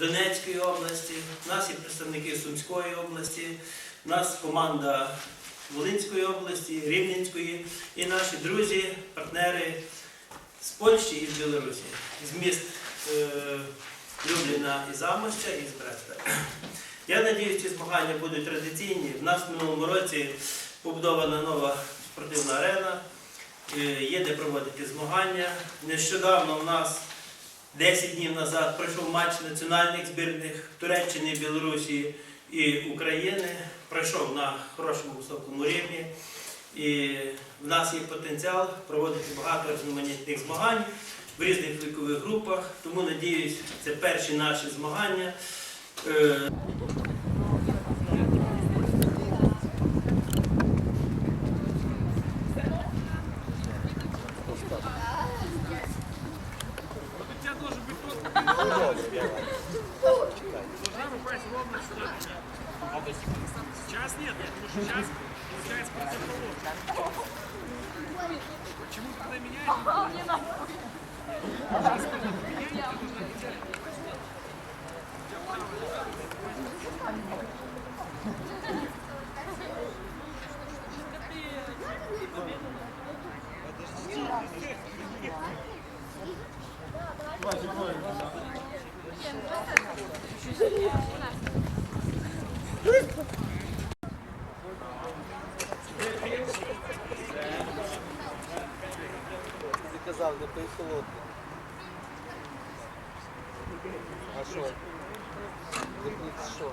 Донецької області, у нас є представники Сумської області, у нас команда Волинської області, Рівненської і наші друзі, партнери з Польщі і з Білорусі, з міст е, Любліна і Замоща, і з Бреста. Я надіюсь, ці змагання будуть традиційні. В нас в минулому році побудована нова спортивна арена, е, є де проводити змагання. Нещодавно в нас 10 днів назад пройшов матч національних збірних Туреччини, Білорусі і України. Пройшов на хорошому високому рівні. І в нас є потенціал проводити багато різноманітних змагань в різних вікових групах. Тому надіюсь, це перші наші змагання. Сейчас нет, потому что сейчас получается противоположно. Почему тогда меняется? Сейчас меняется, нужно Подождите. Казав, не пий холодне. А що? Липниць що?